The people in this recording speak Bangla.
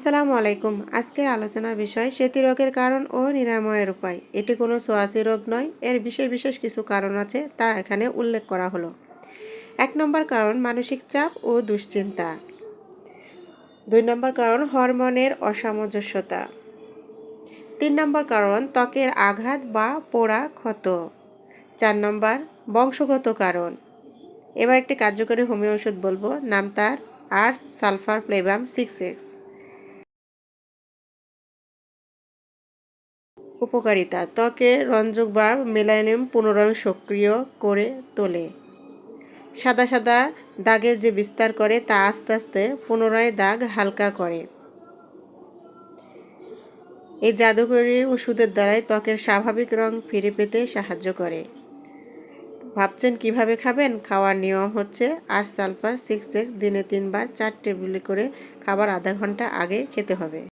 আসসালামু আলাইকুম। আজকের আলোচনার বিষয় সেতী রোগের কারণ ও নিরাময়ের উপায়। এটি কোনো সোয়াসি রোগ নয়, এর বিশেষ বিশেষ কিছু কারণ আছে তা এখানে উল্লেখ করা হলো। এক নম্বর কারণ মানসিক চাপ ও দুশ্চিন্তা। দুই নম্বর কারণ হরমোনের অসামঞ্জস্যতা। তিন নম্বর কারণ ত্বকের আঘাত বা পোড়া ক্ষত। চার নম্বর বংশগত কারণ। এবার একটি কার্যকরী হোমিও ওষুধ বলব, নাম তার আর্স সালফার প্লেবাম সিক্স এক্স। উপকারিতা। ত্বকে রঞ্জক বা মেলানিয়াম পুনরায় সক্রিয় করে তোলে। সাদা সাদা দাগের যে বিস্তার করে, তা আস্তে আস্তে পুনরায় দাগ হালকা করে। এই জাদুকরী ওষুধের দ্বারাই ত্বকের স্বাভাবিক রং ফিরে পেতে সাহায্য করে। ভাবছেন কীভাবে খাবেন? খাওয়ার নিয়ম হচ্ছে আর সালফার সিক্স এক্স দিনে তিনবার চার টেবিল করে খাবার আধা ঘণ্টা আগে খেতে হবে।